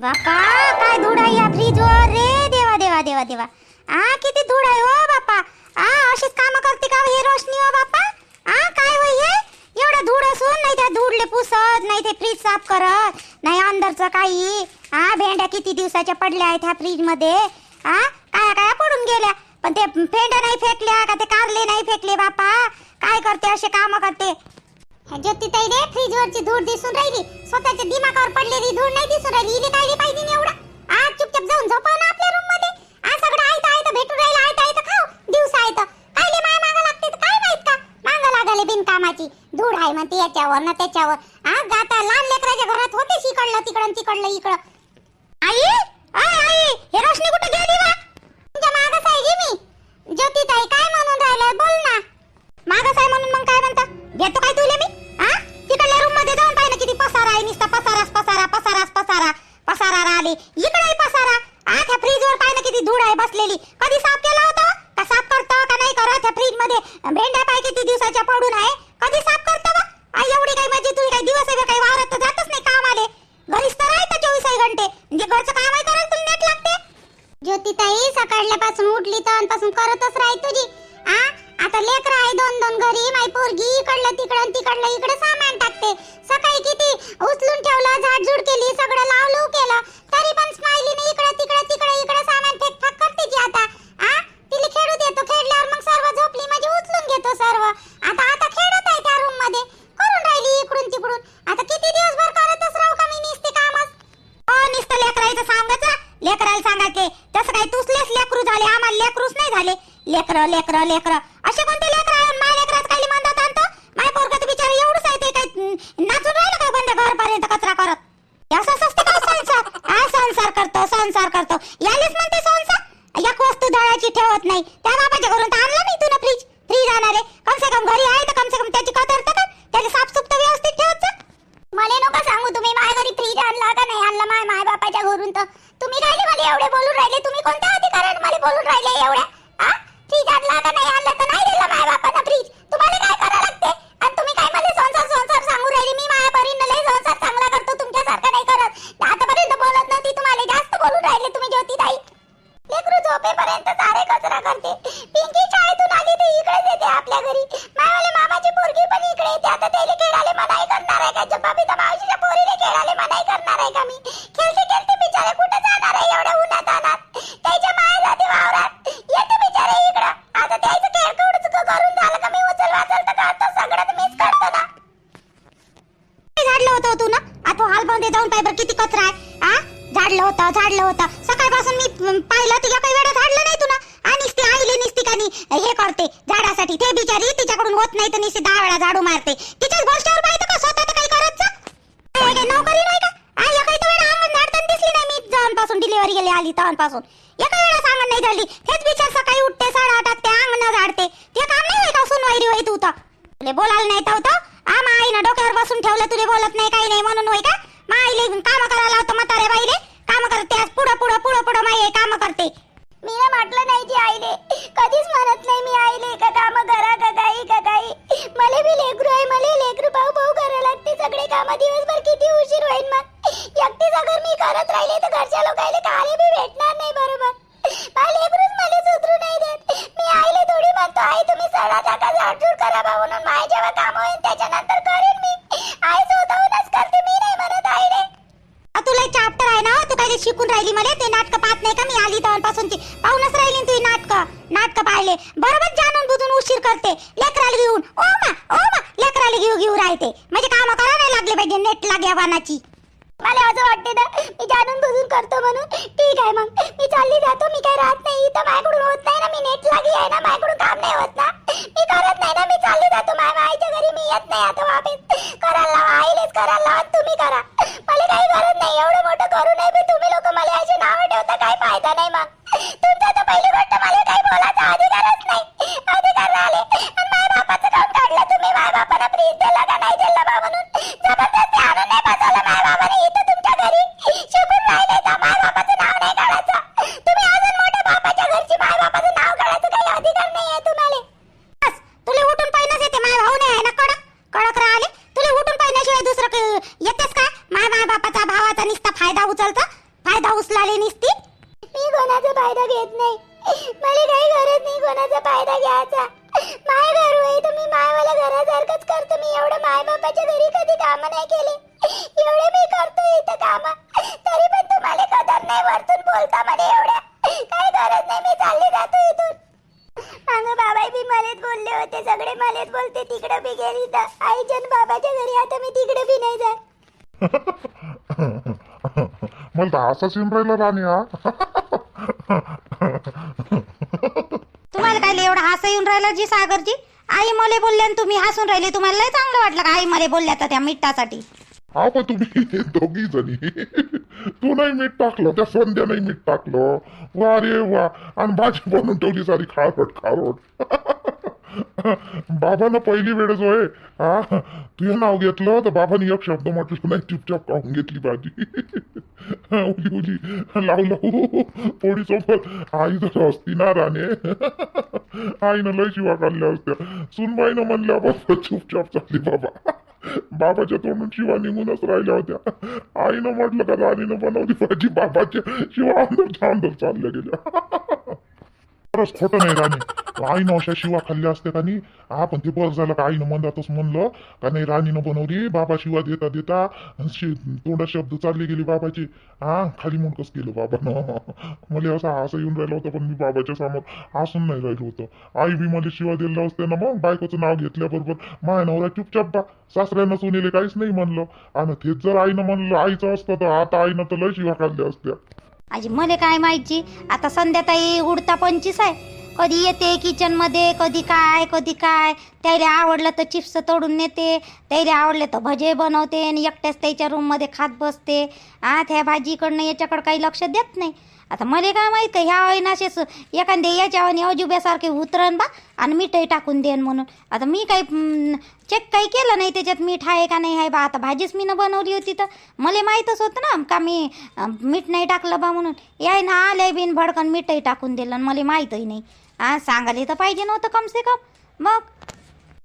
बापा काय धूळ आहे या फ्रीजवर? रे देवा देवा देवा देवा. आ किती धूळ आहे हो बापा. आ अशीच काम करते का हो हे रोशनी हो बापा? आ काय होय हे? एवढा धूळ असून नाही त्या धूळले पुसत नाही ते फ्रीज साफ करत नाही अंदरचं काही. आ भेंड्या किती दिवसाच्या पडल्या आहेत ह्या फ्रीजमध्ये आ काय काय पडून गेल्या. पण ते भेंड्या नाही फेकल्या का ते कारले नाही फेकले बापा? काय करते असे काम करते? ज्योती ताई रे फ्रीजवरची धूळ दिसून राहिली. स्वतःच्या दिमागावर पडलेली धूळ नाही दिसून राहिली. इले काय पाहिजे नाही एवढं. आज चुपचाप जाऊन झोपव ना आपल्या रूममध्ये. आज सगळं आयत आयत भेटून राहिलं आयत आयत खाऊ. दिवस आयत. कायले माय मागा लागते तर काय माहीत का? मागा लागाले बिनकामाची. धूळ आहे म्हणते याच्यावर ना त्याच्यावर. आज गाता लहान लेकराच्या घरात होते इकडलं तिकडं तिकडलं इकडं. आई! आई आई! हे रोशनी कुठे गेली वा तुमच्या मागच आहे गी मी? ज्योती ताई काय म्हणून राहिलं? बोल ना. मागच आहे म्हणून मग काय म्हणता? घेतो काय तुले मी? तिकडल्या रूममध्ये जाऊन पाहिजे किती पसारा आहे नुसता पसारास पसारा पसारास पसारा पसारा राहिले. इकडे पसारा. आ त्या फ्रीज वर पाहिजे किती धूळ आहे बसलेली. कधी साफ केला होता? का साफ करतो का नाही करत? त्या फ्रीजमध्ये भेंड्या पाय किती दिवसाच्या पडून आहे? कधी साफ करतो बा? एवढी काही म्हणजे तुला काही दिवस आहे काही वावरात तर जातच नाही काम आले घरीच तर राहतं चोवीस घंटे. म्हणजे घरचं काम आहे करायला तुला नेट लागते? ज्योतिताई सकाळल्यापासून उठली तर करतच राही तुझी. आ? आता लेकर आहे दोन दोन घरी. माय पोरगी इकडलं तिकडं तिकडलं इकडे सामान किती उचलून ठेवलं झाडझूड केली सगळं लावलू केलं. तरी पण स्माइली ने इकडे तिकडे तिकडे इकडे सामान फेकफाक करते जी आता. आ? तिला खेळू देतो. खेळल्यावर मग सर्व झोपली. म्हणजे उचलून घेतो सर्व. आता आता खेळत आहे त्या रूममध्ये. करून राहिली इकडून तिकडून. आता किती दिवसभर करतच राहू का मी निसते कामच हो नुसतं लेकरायचं सांगायचं? लेकराला सांगा की तसं काही तुसलेच लेकरू झाले. आम्हाला लेकरूच नाही झाले. लेकर लेकर लेकर असे कोणते लेकर आहे माझ्या लेकरात काही म्हणतात आणतो माझ्या पोरगा तर बिचारा एवढंच आहे ते काय हम्म, नाचून राहिलं काय बंद घरपर्यंत कचरा करत हे असंच असतं का संसार हा संसार करतो संसार करतो यालेच म्हणते संसार एक वस्तू दळाची ठेवत नाही त्या बाबाच्या घरून तर आणलं नाही तुला फ्रीज फ्रीज आणणारे कम से कम घरी आहे तर कम से कम त्याची कदर तर कर त्याला साफसूफ तर व्यवस्थित ठेवत जा मला नका सांगू तुम्ही माझ्या घरी फ्रीज आणला का नाही आणला माझ्या माय बापाच्या घरून तर तुम्ही काय मला एवढे बोलून राहिले तुम्ही कोणत्या अधिकाराने मला बोलून राहिले एवढ्या आ फ्रीज आणला का नाही आणला तर नाही दिला माझ्या बापानं फ्रीज तुम्हाला काय करावं लागते आणि तुम्ही काय मला संसार संसार सांगू राहिले मी माझ्या परीनं लय संसार चांगला करतो तुमच्यासारखा नाही करत आतापर्यंत बोलत नव्हती तुम्हाला जास्त बोलून राहिले तुम्ही ज्योती ताई लेकरू झोपेपर्यंत सारे कचरा करते. पिंकी शाळेतून आली ते इकडेच येते आपल्या घरी. मायवाले मामाची पोरगी पण इकडे येते. आता त्याला खेळाले मनाई करणार आहे का? जब्बा तर मावशीच्या पोरीला खेळाले मनाई करणार आहे का मी? खेळते खेळते बिचारे. कुठे जाणार आहे एवढ्या डिलिव्हरी एका वेळेस अंगण नाही झाडली हेच बिचार सकाळी उठते साडा ते अंगण झाडते. ते काम नाही होय का वैरी होय तू तर. तुले बोलायला नाही तर आ मा आईनं डोक्यावर बसून ठेवलं तुले बोलत नाही काही नाही म्हणून होय का? मा आईले काम करायला लावतो म्हातारे बाईले. काम करते आज. पुढं पुढं पुढं पुढं माई काम करते. मी ना म्हटलं नाही की आईले. कधीच म्हणत नाही मी आईले. का काम करा का काही का काही मला बी लेकरू आहे मला लेकरू भाऊ भाऊ करा लागते. सगळे काम दिवसभर किती उशीर होईल मग. एकटीच अगर मी करत राहिले तर घरच्या लोकांना काले बी भेटणार नाही बरोबर? मला लेकरूच सुधरू नाही देत. मी आईले थोडी म्हणतो आई तुम्ही सडा टाका झाडझूड करा म्हणून माझ्या जेव्हा काम होईल त्याच्यानंतर करेन मी. आई स्वतःहूनच करते मी नाही म्हणत आईले. तुला चॅप्टर आहे ना? तू शिकून राहिली मला ते नाटक पाहत नाही का? मी आली नाटक बरोबर जाणून बुजून उशीर करते. लेकराला घेऊन. ओ मा ओ मा लेकराला घेऊ घेऊ राहते. म्हणजे काम करा नाही लागले पाहिजे नेट लागल्या वानाची. मला असं वाटते ना मी जाणून बुजून करतो म्हणून. ठीक आहे मग. मी चालली जातो मी काही राहत नाही. इथं माझ्याकडून होत नाही ना मी नेट लागी आहे ना माझ्याकडून काम नाही होत ना. मी करत नाही ना मी चालली जातो. माझ्या आईच्या घरी मी येत नाही आता वापस. करायला लावा आईलेच करायला लावा तुम्ही करा. मला काही गरज नाही एवढं मोठं करू नये तुम्ही लोक मला असे नाव ठेवता काही फायदा नाही मग. तुमचा तर पहिली गोष्ट मला अधिकारच नाही. अधिकार आले. माय बापाचं काम काढलं तुम्ही. माय बापाला फ्रीज दिला का नाही दिला बा म्हणून? जबरदस्ती आणून नाही बसवलं माय बाबाने इथं तुमच्या घरी. शिकून नाही देता माय बापाचं नाव नाही काढायचं तुम्ही अजून मोठ्या बापाच्या घरची माझ्या बापाचं नाव काढायचं काही अधिकार नाही आहे तुम्हाला बस तुला उठून पाहिजेच येते माझ्या भाऊ नाही आहे ना कडक कडक राहिले तुला उठून पाहिल्याशिवाय दुसरं काही येतेच का माझ्या माय बापाचा भावाचा निस्ता फायदा उचलतं फायदा उचलाले निसती मी कोणाचा फायदा घेत नाही मला काही गरज नाही कोणाचा घ्यायचा. माय घर होय तुम्ही मायवाला घरासारखंच करतो. मी एवढं माय बापाच्या घरी कधी काम नाही केले. एवढे मी करतो इथं काम. तरी पण तुम्हाला कदर नाही वरतून बोलता मध्ये एवढ्या. काय गरज नाही मी चालले जातो इथून. अंग बाबाई बी मलेच बोलले होते सगळे मलेच बोलते तिकडे बी गेली तर. आई जन बाबाच्या घरी आता मी तिकडे बी नाही जात. मला तर असाच येऊन राहिला राणी हा. एवढा हसा येऊन राहिला जी सागरजी? आई मले बोलले आणि तुम्ही हसून राहिले. तुम्हाला लय चांगलं वाटलं का आई मले बोलल्या तर त्या मिठासाठी? हा का तुम्ही दोघी जणी. तू नाही मीठ टाकलं त्या संध्या नाही मीठ टाकलं. वा रे वा. आणि भाजी बनवून ठेवली सारी खारट खारट. बाबानं पहिली वेळेस होय हा तुझं नाव घेतलं तर बाबाने एक शब्द म्हटलं नाही चुपचाप खाऊन घेतली भाजी. उली उली लावू लावू हो, हो, हो, पोळी सोबत आई जर असती ना राणे. आईनं लय शिवा काढल्या असत्या. सुनबाईनं म्हणल्या बाबा चुपचाप चालली बाबा. बाबाच्या तोंडून शिवा निघूनच राहिल्या होत्या. आईनं म्हटलं का राणीनं बनवली भाजी. बाबाच्या शिवा अंदर अंदर चालल्या गेल्या. खरंच खोटं नाही राणी. आईनं अशा शिवा खाल्ल्या असत्या का नाही हा पण ते बस झालं का आईनं मनातच म्हणलं? का नाही राणीनं बनवली? बाबा शिवा देता देता तोंडा शब्द चालले गेले बाबाची. हा खाली मुंडकच केलं बाबानं? मला असं असं येऊन राहिलं होतं पण मी बाबाच्या समोर हसून नाही राहिलो होतं. आई बी मला शिवा दिलेला असते ना मग? बायकोचं नाव घेतल्याबरोबर माया नवरा चुपचाप बा सासऱ्यानं सुनेले काहीच नाही म्हणलं. आणि तेच जर आईनं म्हणलं आईचं असतं तर आता आईनं तर लय शिवा खाल्ल्या असत्या. आजी मले काय माहिती? आता संध्याताई उडता पंचवीस आहे. कधी येते किचनमध्ये कधी काय कधी काय? त्याला आवडलं तर चिप्स तोडून नेते त्याला आवडले तर भजे बनवते आणि एकट्याच त्याच्या रूममध्ये खात बसते. आ त्या भाजीकडनं याच्याकडं काही लक्ष देत नाही. आता मला काय माहीत का ह्या अविनाशेच एखाद्या याच्यावर अजुब्यासारखे उतरण बा आणि मीठही टाकून देन म्हणून. आता मी काही चेक काही केलं नाही त्याच्यात मीठ आहे का नाही आहे बा. आता भाजीच मी बनवली होती तर मला माहीतच होतं ना का मी मीठ नाही टाकलं बा म्हणून. याय ना आलंय बिन भडकन मीठही टाकून दिलं आणि मला माहीतही नाही. आ सांगायला तर पाहिजे नव्हतं कम से कम मग?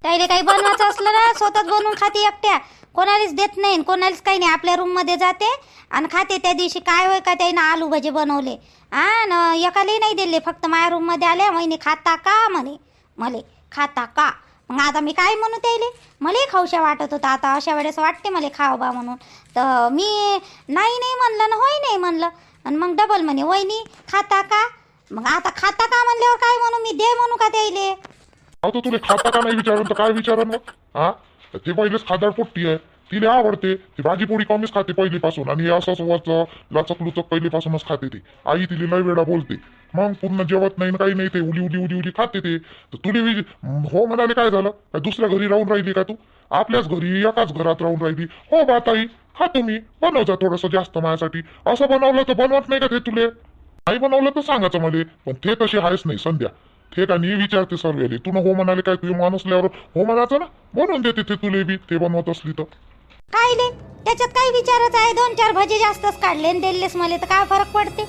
त्याला काही बनवायचं असलं ना स्वतःच बनवून खाते एकट्या. कोणालाच देत नाही आणि कोणालाच काही नाही. आपल्या रूममध्ये जाते आणि खाते त्या दिवशी. काय होय का त्यानं आलू भजे बनवले? हा न एकालाही नाही दिले. फक्त माझ्या रूममध्ये आल्या महिने खाता का? म्हणे. मले खाता का? मग आता मी काय म्हणू त्याले मलाही खाऊशा वाटत होतं. आता अशा वेळेस वाटते मला खाव बा म्हणून. तर मी नाही नाही म्हणलं ना होय नाही म्हणलं. आणि मग डबल म्हणे वहिनी खाता का? मग आता खाता का म्हणल्यावर काय म्हणू? मी दे म्हणू का त्याले अहो तर तुला खाता का नाही विचारून? तर काय विचारन मग? हा? ते पहिलेच खादार पोट्टी आहे. तिला आवडते. ती भाजी पोळी कमीच खाते पहिलीपासून. आणि असं असंच वरचं लचक लुचक पहिलीपासूनच खाते ती. आई तिला लय वेळा बोलते. मग पूर्ण जेवत नाही काही नाही ते उली उली उली उली खाते ते. तर तुला हो म्हणाले काय झालं? काय दुसऱ्या घरी राहून राहिली का तू? आपल्याच घरी एकाच घरात राहून राहिली. हो बा ताई हा तुम्ही बनवता थोडंसं जास्त माझ्यासाठी. असं बनवलं तर बनवत नाही का ते तुले? नाही बनवलं तर सांगायचं मला. पण ते तसे आहेच नाही संध्या. ते का नाही विचारते सर्वेले? तू हो म्हणाले काय तुझे माणूस असल्यावर हो म्हणायचं ना? बनवून देते ते तुले बी ते बनवत असली तर. काय ले? त्याच्यात काय विचारच आहे? दोन चार भजे जास्तच काढले आणि दिलेस मला तर काय फरक पडते?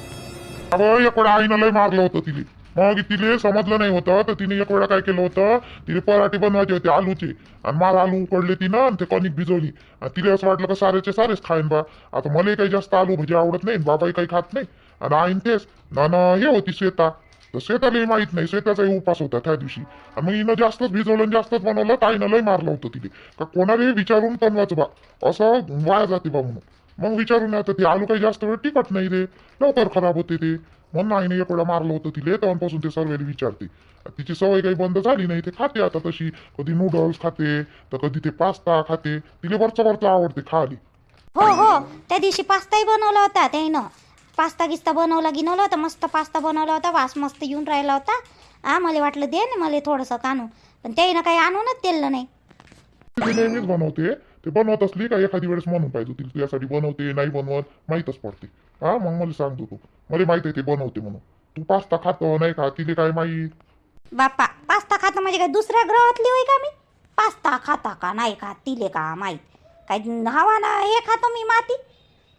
अगं एक वेळा आईनं लय मारलं होतं तिले. मग तिले समजलं नाही होतं तर तिने एक वेळा काय केलं होतं? तिने पराठे बनवायचे होते आलूचे. आणि मला आलू उकडले तिनं आणि ते कणिक भिजवली. आणि तिला असं वाटलं का सारेचे सारेच खाईन बा. आता मला काही जास्त आलू भजी आवडत नाही बाबाही काही खात नाही. आणि आईन तेच आणि हे होती श्वेता. तर श्वेतालाही माहीत नाही. श्वेताचाही उपास होता त्या दिवशी. आणि मग हिनं जास्तच भिजवलं आणि जास्तच बनवलं ताईनं लय मारलं होतं तिथे का कोणालाही विचारून बनवायचं बा. असं वाया जाते बा म्हणून. मग विचारून आता ते आलू काही जास्त वेळ टिकत नाही रे. लवकर खराब होते ते. म्हणून आईने एक मारलं होतं तिले. तेव्हापासून ते सर्व विचारते. तिची सवय काही बंद झाली नाही. ते खाते आता तशी. कधी नूडल्स खाते तर कधी ते पास्ता खाते. तिले वरचं वरचं आवडते खाली. हो हो. त्या दिवशी पास्ताही बनवला होता त्यानं. पास्ता गिस्ता बनवला गिनवला होता मस्त पास्ता बनवला होता वास मस्त येऊन राहिला होता. हा मला वाटलं दे ना मला थोडंसं कानू पण त्यानं काही आणूनच दिलं नाही. ती नेहमीच बनवते ते बनवत असली का एखादी वेळेस म्हणून पाहिजे तिला तुझ्यासाठी बनवते नाही बनवत माहीतच पडते. हा मग मला सांगतो तू मला माहीत आहे ते बनवते म्हणून. तू पास्ता खातो नाही का तिले काय माहीत? बाप्पा पास्ता खाता म्हणजे काय दुसऱ्या ग्रहातली होय का मी? पास्ता खाता का नाही खात तिले का माहीत? काय हवा ना हे खातो मी माती.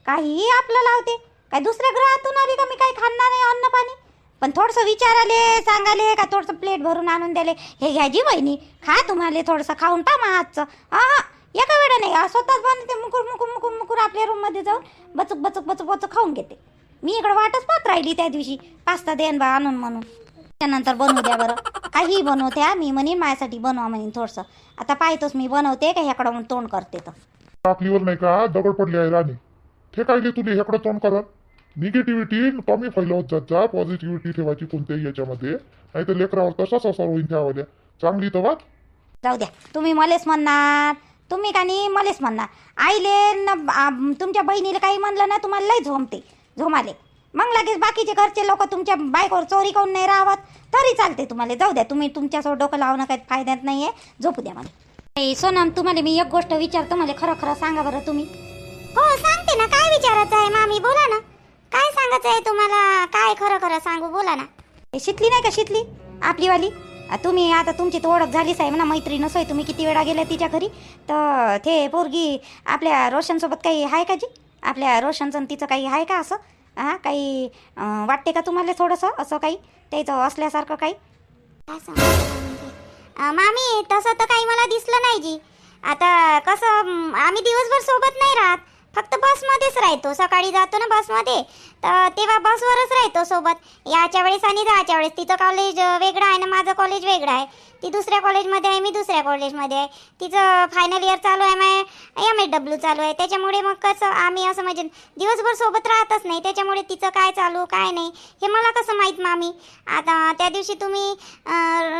काही आपलं लावते. काय दुसऱ्या ग्रहातून आली का? मी काही खाणार नाही अन्न पाणी. पण थोडंसं विचाराले सांगाले का थोडंसं प्लेट भरून आणून द्याले. हे घ्या जी बहिणी खा तुम्हाला थोडंसं खाऊन टामा आजचं. हा एका वेळा नाही स्वतःच बनवते मुकुर मुकुर मुकुर मुकुर आपल्या रूममध्ये जाऊन बचक बचक बचक बचक खाऊन घेते. मी इकडं वाटच पाहत राहिली त्या दिवशी पास्ता देन बा आणून म्हणून. त्यानंतर बनवू द्या बरं. काही बनवत्या मी म्हणेन माझ्यासाठी बनवा म्हणेन थोडंसं. आता पाहतोच मी बनवते का ह्याकडं तोंड करते तर. टाकलीवर नाही का? दगड पडली आहे राणी. ते काय गे ह्याकडं तोंड करत निगेटिव्हिटी कमी फैलावत जात जा पॉझिटिव्हिटी ठेवायची कोणत्याही याच्यामध्ये. नाही तर लेकरावर तसाच असा होईन त्यावाल्या चांगली तर वाच. जाऊ द्या. तुम्ही मलेच म्हणणार. तुम्ही का नाही मलेच म्हणणार? आईले न आ, तुमच्या बहिणीला काही म्हणलं ना तुम्हाला लय झोमते. झोमाले. मग लगेच बाकीचे घरचे लोक तुमच्या बायकोवर चोरी करून नाही राहत. तरी चालते तुम्हाला. जाऊ द्या. तुम्ही तुमच्यासोबत डोकं लावणं काही फायद्यात नाही आहे झोपू द्या मला. ए, सोनम तुम्हाला मी एक गोष्ट विचारतो. मला खरं खरं सांगा बरं तुम्ही. हो सांगते ना. काय विचारायचं आहे? मामी बोला ना. काय सांगायचं आहे तुम्हाला? काय खरं खरं सांगू? बोला ना. शितली नाही का शितली आपलीवाली? आ, तुम्ही आता तुमची तर ओळख झालीच आहे ना मैत्रीणच आहे. तुम्ही किती वेळा गेल्या तिच्या घरी? तर ते पोरगी आपल्या रोशनसोबत काही आहे का जी? आपल्या रोशनचं आणि तिचं काही आहे का असं? हां काही अं, वाटते का तुम्हाला थोडंसं? असं काही? त्याचं असल्यासारखं काही? काय सांगायचं मामी तसं तर काही मला दिसलं नाही जी. आता कसं आम्ही दिवसभर सोबत नाही राहत. फक्त बसमध्येच राहतो. सकाळी जातो ना बसमध्ये. तर तेव्हा बसवरच राहतो सोबत. याच्या वेळेस आणि जायच्या वेळेस. तिचं कॉलेज वेगळं आहे ना. माझं कॉलेज वेगळं आहे. ती दुसऱ्या कॉलेजमध्ये आहे मी दुसऱ्या कॉलेजमध्ये आहे. तिचं फायनल इयर चालू आहे माय एम एस डब्ल्यू चालू आहे. त्याच्यामुळे मग कसं आम्ही असं म्हणजे दिवसभर सोबत राहतच नाही. त्याच्यामुळे तिचं काय चालू काय नाही हे मला कसं माहीत मामी? आता त्या दिवशी तुम्ही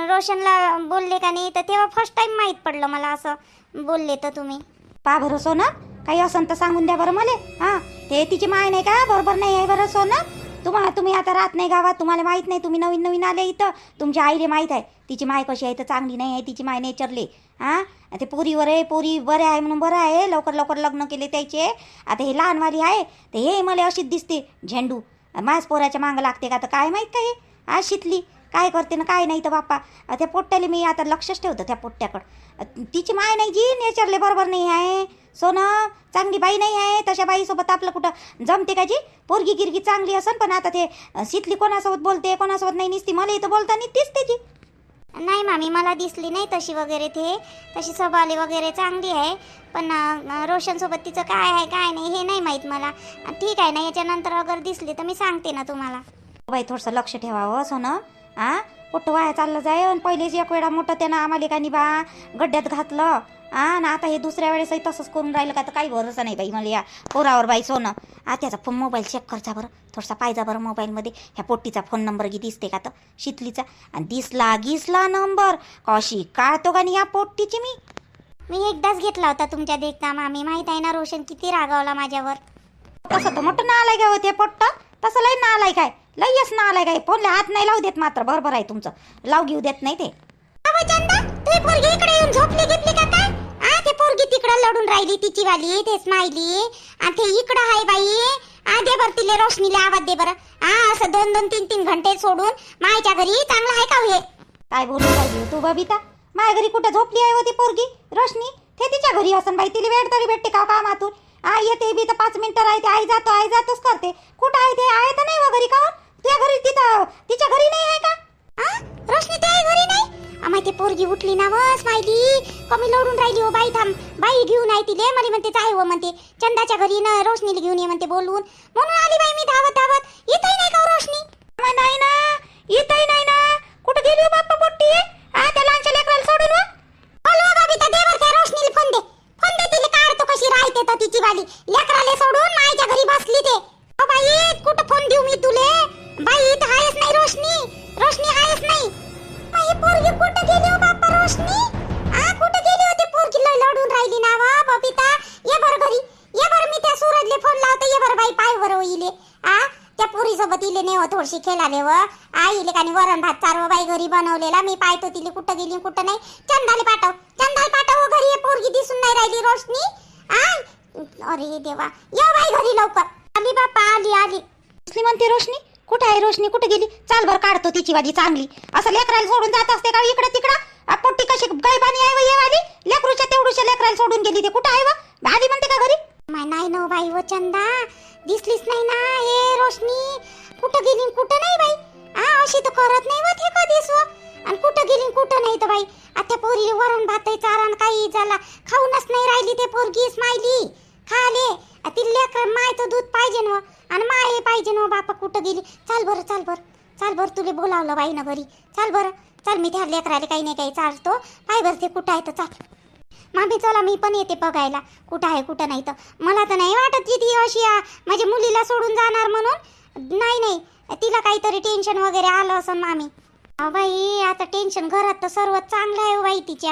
रोशनला बोलले का नाही? तर तेव्हा फर्स्ट टाईम माहीत पडलं मला असं बोलले तर तुम्ही. पा भरोसो ना काही असं तर सांगून द्या बरं मला. हां ते तिची माय नाही का? बरोबर नाही आहे बरं सोनं? तुम्हाला तुम्ही आता राहत नाही गावात तुम्हाला माहीत नाही तुम्ही नवीन नवीन आले इथं. तुमच्या आईले माहीत आहे. तिची माय कशी आहे तर चांगली नाही आहे तिची माय नेचरले. हां? ते पोरीवर आहे पोरी बरे आहे म्हणून बरं आहे. लवकर लवकर लग्न केले त्याचे. आता हे लहानवाली आहे. तर हे मला अशीच दिसते झेंडू. माझ पोराच्या मागं लागते का? तर काय माहीत का हे? आज शितली. काय करते ना काय नाही तर बाप्पा. त्या पोट्ट्याला मी आता लक्षच ठेवतं त्या पोट्ट्याकडं तिची माय नाही जी नेचरले बरोबर नाही आहे. सोनं चांगली बाई नाही आहे तशा बाईसोबत आपलं कुठं जमते का जी? पोरगी गिरगी चांगली असन पण आता ते शितली कोणासोबत बोलते कोणासोबत नाही निसती. मला इथं बोलता नाही तीच त्याची नाही मामी मला दिसली नाही तशी वगैरे ते. तशी स्वभावली वगैरे चांगली आहे. पण रोशनसोबत तिचं काय आहे काय नाही हे नाही माहीत मला. ठीक आहे ना याच्यानंतर अगर दिसली तर मी सांगते ना तुम्हाला. बाई थोडंसं लक्ष ठेवावं सोनं. आ? कुठं वाया चाललं जाय? आणि पहिलेच एक वेळा मोठं त्यानं आम्हाला का बा गड्ड्यात घातलं. आ? ना आता हे दुसऱ्या वेळेसही तसंच करून राहिलं का? तर काही भरोसा नाही बाई मला या पोरावर बाई सोनं. आ त्याचा फोन मोबाईल चेक करचा बरं. थोडासा पाहिजा बरं मोबाईलमध्ये ह्या पोट्टीचा फोन नंबर गी दिसते का तर? शितलीचा. आणि दिसला गिसला नंबर कशी काढतो का नाही या पोट्टीची मी? मी एकदाच घेतला होता तुमच्या देखता मामी माहीत आहे ना रोशन किती रागावला माझ्यावर. तसं तर मोठं नालाय काय होते पोट्ट. तसं लय लई येस ना आलाय काय फोनला हात नाही लावू देत मात्र. बरोबर आहे तुमचं. लाव घेऊ देत नाही ते. पोरगी इकडे येऊन झोपली घेतली का काय? आ ते पोरगी तिकडे लढून राहिली तिची वाली तेच स्माइली. आणि ते इकडं आहे बाई. आ दे बर तिले रोशनीले आवाज दे बरं. हा असं दोन दोन तीन तीन घंटे सोडून मायच्या घरी चांगलं आहे का हो हे काय बोलून राहिली तू बबिता? माझ्या घरी कुठं झोपली आहे होती पोरगी? रोशनी ते तिच्या घरी असन बाई. तिला वेळ तरी भेटते का हो कामातून? आ येते बी तर पाच मिनिटं राहते. आई जातो आई जातोच करते. कुठं आहे ते? आहे तर नाही व घरी का तुझ्या घरी तिथं तिच्या घरी नाही आहे का? रोशनी त्या घरी नाही? आम्हाला ते पोरगी उठली ना स्माइली कमी लढून राहिली हो बाई थांब. बाई घेऊन आहे तिले मला म्हणते काय हो म्हणते. चंदाच्या घरी ना रोशनीला घेऊन ये म्हणते बोलवून. म्हणून आली बाई मी धावत धावत. येतही नाही का हो रोशनी? नाही ना येतही नाही ना. कुठं गेली हो बाप्पा पोट्टी? आ त्या लहानच्या लेकराला सोडून वा बोलवा बाबी त्या देवर त्या रोशनीला फोन दे. फोन दे तिला काढतो कशी राहते तर तिची वाली. लेकराले सोडून खेळाले व? आईले कानी वरण भात चारव बाई घरी बनवलेला मी पाहतो तिले कुठं गेली कुठं नाही. चंदाले पाठव चंदाले पाठव हो घरी ये पोरगी दिसून नाही राहिली रोशनी. आ अरे देवा या बाई घरी लवकर. आली बाप्पा आली आली. कसली म्हणते रोशनी? कुठे आहे रोशनी? कुठे गेली? चाल बर काढतो तिची वाली चांगली. असं लेकराला सोडून जात असते का इकडे तिकडं? पोट्टी कशी गायबानी आहे ये वाली? लेकरूच्या तेवढूच्या लेकराला सोडून गेली ते कुठं आहे व? आली म्हणते का घरी? नाही ना बाई व चंदा. दिसलीच नाही ना हे रोशनी. कुठं गेली कुठं नाही बाई? हा अशी तर करत नाही व ते कधीच व आणि कुठं गेली कुठं नाही तर बाई? आता पोरीला वरण भात चारण काही झाला खाऊनच नाही राहिली ते पोरगी स्माइली. खाले. ती लेकर मायचं दूध पाहिजे ना हो. आणि माय पाहिजे ना हो, बापा कुठं गेली? चाल बरं चाल बरं. चाल बरं तुले बोलावलं बाई ना घरी. चाल बरं. चाल मी त्या लेकराले काही नाही काही चालतो. पाय बरं ते कुठं आहे तर चाल. मामी चला मी पण येते बघायला. कुठं आहे कुठं नाही तर. मला तर नाही वाटत की ती अशी म्हणजे माझ्या मुलीला सोडून जाणार म्हणून. नाही नाही. तिला काहीतरी टेन्शन वगैरे आलं असं मामी बाई आता टेन्शन घरात तर सर्व चांगलं आहे हो बाई तिच्या.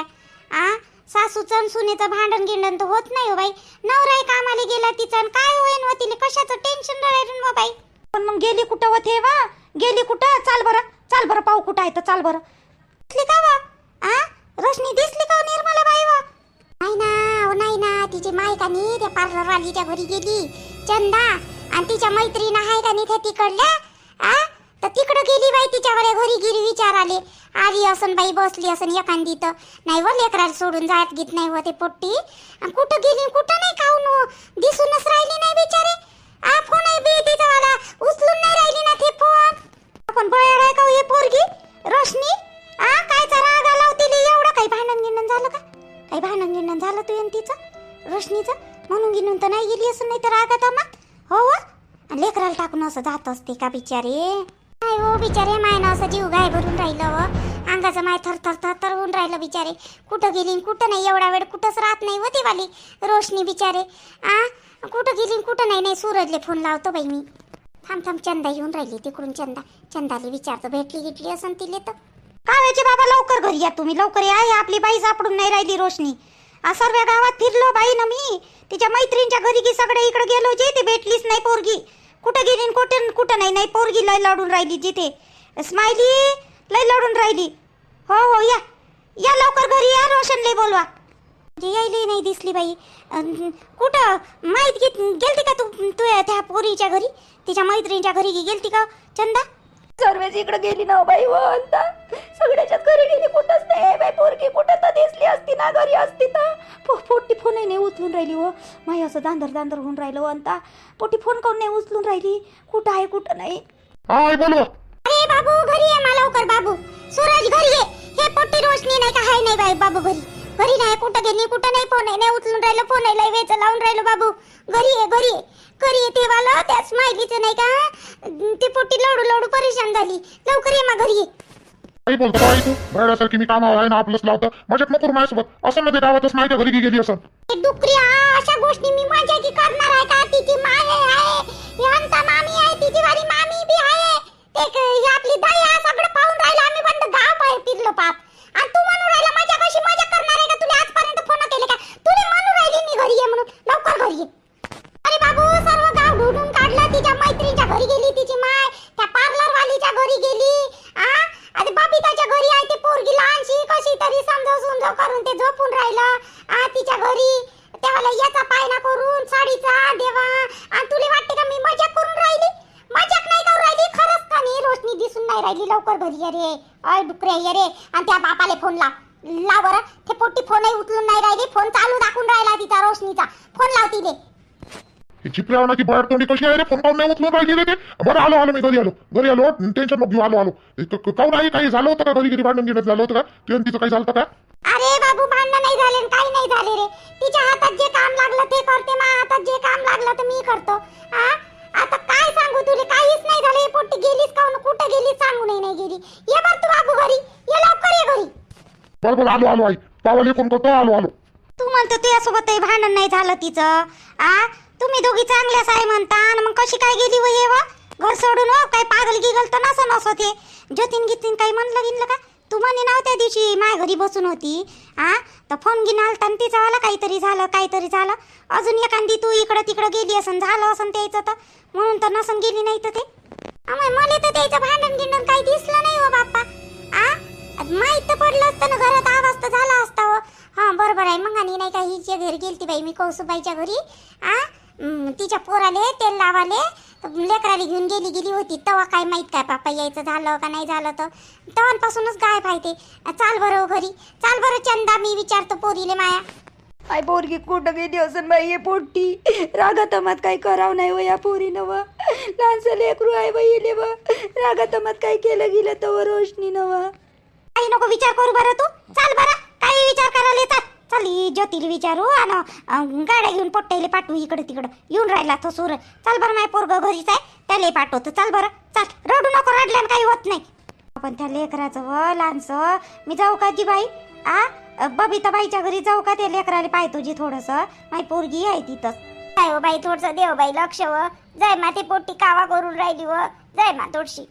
आ? सासूचं आणि सुनेचं भांडण गिंडण तर होत नाही हो बाई. नवराही कामाला गेला तिचं आणि काय होईन व तिने कशाचं टेन्शन राहील हो बाई? पण मग गेली कुठं होते वा? गेली कुठं? चाल बरं. चाल बरं पाहू कुठं आहे तर चाल बरं. दिसली का वा? आ? रोशनी दिसली का हो निर्मला बाई वा? नाही ना हो नाही ना. तिची माय नी त्या पार्लरवालीच्या घरी गेली. चंदा आणि तिच्या मैत्रीण आहे का नी त्या तिकडल्या? आ? तर तिकडं गेली बाई तिच्याकडे घरी गिरी विचार आले. आली असन बाई बसली असन एखादी तर. नाही व लेकराला सोडून जात घेत नाही होते पोट्टी. आणि कुठं गेली कुठं नाही खाऊन हो? दिसूनच राहिली नाही बिचारे. आ फोन आहे बी तिचा उचलून नाही राहिली ना ते फोन. आपण बयाड आहे का हो हे पोरगी? रोशनी? आ कायचा राग आला होती एवढं काही भांडण गिंडण झालं का? काही भांडण गिंडण झालं तू तिचं? रोशनीचं? म्हणून गिनून तर नाही गेली असं नाही तर रागात आम्हाला हो? लेकराला टाकून असं जात असते का बिचारे? काय हो बिचारे? मायनं असं जीव गाय भरून राहिलं व अंगाचं माय थर थर थर थर होऊन राहिलं बिचारे. कुठं गेली कुठं नाही? एवढा वेळ कुठंच राहत नाही होती वाली रोशनी बिचारे. आ? कुठं गेली कुठं नाही? नाही सूरजले फोन लावतो बाई मी. थांब थांब चंदा येऊन राहिली तिकडून चंदा. चंदाली विचारतो भेटली गिटली असं तिले तर काय हो बाबा? लवकर घरी या तुम्ही. लवकर या आपली बाई सापडून नाही राहिली रोशनी. सर्व गावात फिरलो बाई ना मी. तिच्या मैत्रिणीच्या घरी की सगळे इकडे गेलो जे ते भेटलीच नाही पोरगी. कुठं गेली न कुठं कुठं नाही नाही पोरगी लय लढून राहिली जिथे. स्माइली लय लढून राहिली. हो हो या. या लवकर घरी या रोशनले बोलवा. म्हणजे यायली नाही दिसली बाई. कुठं माहीत घेत गेलती का तू तू त्या पोरीच्या घरी? तिच्या मैत्रिणीच्या घरी गेलती का चंदा? सर्वच इकडे गेली ना बाई वंता सगळ्याच्याच घरी गेली कुठंच नाही. बाई पोरगी कुठं तर दिसली असती ना घरी असती तर. पो पोटी फोन नाही उचलून राहिली हो. माई असं दांदर दांदर होऊन राहिलं वंता पोटी फोन करून नाही उचलून राहिली? कुठं आहे कुठं नाही? हाय बोलवा अरे बाबू घरी ये मला लवकर बाबू. सूरज घरी ये. हे पोट्टी रोशनी नाही का हाय नाही बाई बाबू घरी. घरी नाही कुठं गेली कुठं नाही फोन आहे. नाही उचलून राहिलं फोन आहे लय वेच लावून राहिलं बाबू. घरी ये घरी ये. घरी ये ते वाला त्या स्माइलीचं नाही का? ती पोट्टी लढू लढू परेशान झाली. लवकर ये मा घरी ये. काही बोलतो बाई तू. भाड्यासारखी मी कामावर आहे ना आपलंच लावतं. माझ्यात नको माझ्यासोबत असं मध्ये गावातच नाही का घरी गेली असं. ते डुकरी हा अशा गोष्टी मी मजा की करणार आहे का? तिची माय आहे यंता मामी आहे तिची वाली मामी बी आहे ते क- ही आपली दाई आहे सगळं पाहून राहिलं आम्ही बंद गाव पाय फिरलो पाप आणि तू म्हणून राहिला मजा कशी मजा करणार आहे का तुला आजपर्यंत फोन केले का तुला म्हणून राहिली मी घरी ये म्हणून लवकर घरी ये अरे बाबू सर्व गाव ढूंढून काढलं तिच्या मैत्रिणीच्या घरी गेली तिची माय त्या पार्लर वालीच्या घरी गेली आ आणि बबिताच्या घरी आहे ती पोरगी लहानशी कशी तरी समजाव समजाव करून ते झोपून राहिलं आ तिच्या घरी तेव्हा याचा पायना करून साडीचा देवा आणि तुला वाटते का मी मजाक करून राहिली मजाक नाही करून राहिली खरंच का नाही रोशनी दिसून नाही राहिली लवकर घरी ये रे अय डुकरे ये रे आणि त्या बापाले फोन लाव लाव बरं ते पोट्टी फोनही उचलून नाही राहिली फोन चालू दाखवून राहिला तिचा रोशनीचा फोन लाव तिले ही चिपऱ्या की बाहेर तोंडी कशी आहे रे? फोन नाही उचलून राहिली रे ते? बरं आलो आलो मी घरी आलो. घरी आलो टेन्शन नको घेऊ आलो आलो. काऊन आहे? काही झालं होतं का? घरी घरी भांडण घेण्यात झालं होतं का? तू तिचं काही झालं का? अरे बाबू भांडण नाही झाले काही नाही झाले रे. तिच्या हातात जे काम लागलं ते करते माझ्या हातात जे काम लागलं ते मी करतो. हा आता काय सांगू तुला? काहीच नाही झालं. हे पोट्टी गेलीच काऊन कुठं गेली सांगू नाही नाही गेली. ये बर तू बाबू घरी. ये लवकर ये घरी. बरं बरं आलो आलो आई. पावाले फोन करतो आलो आलो. तू म्हणतो तुझ्यासोबतही भांडण नाही झालं तिचं. आ? तुम्ही दोघी चांगल्याच आहे म्हणता. आणि मग कशी काय गेली वय व? घर सोडून हो काय पागल गिगल तर नसं नसो ते. ज्योतीन गितीन काही म्हणलं गिनलं का? तू म्हणे नाव त्या दिवशी माय घरी बसून होती. आ? तर फोन घेऊन आलता आणि तिचं आला काहीतरी झालं काहीतरी झालं. अजून एखादी तू इकडं तिकडं गेली असन झालं असं त्याचं तर. म्हणून तर नसन गेली नाही तर ते. मला तर त्याचं भांडण गिंडण काही दिसलं नाही हो बाप्पा. आ? माहीत तर पडलं असतं ना घरात आवाज तर झाला असता हो. हां बरोबर आहे. मग आणि नाही का हिच्या घरी गेलती बाई मी कौसुबाईच्या घरी. आ? तिच्या पोराले तेल लावाले. लेकराला घेऊन गेली गेली होती. तवा काय माहीत काय पापा यायचं झालं का नाही झालं तर. तवांपासूनच गायब आहे ते. चाल बरं हो घरी. चाल बरं चंदा मी विचारतो पोरीले माया. आय पोरगी कुठं गेली असन बाई हे पोटी रागातमात काही करावं नाही व या पोरीनं व? लहानसं लेकरू आहे बाई इले व. रागातमात काही केलं गेलं तर रोशनी व? काही नको विचार करू बरं तू. चाल बरं. काही विचार करायला येतात. चल ज्योतीला विचारू आणि गाड्या घेऊन पोट्ट्याला पाठवू इकडे तिकडं. येऊन राहिला तो सूर. चल बरं माय पोरग घरीच आहे. त्याला पाठवतो. चल बरं. चाल. रडू नको रडल्यानं काही होत नाही. पण त्या लेकराचं व लहानसं मी जाऊ का जी बाई? आ? अं, बबिता बाईच्या घरी जाऊ का त्या लेकराला पाहतो जी थोडस? माई पोरगी आहे तिथं. काय हो बाई थोडस देव बाई लक्ष हो. व जय मा ते पोट्टी कावा करून राहिली हो. व जय मा थोडशी.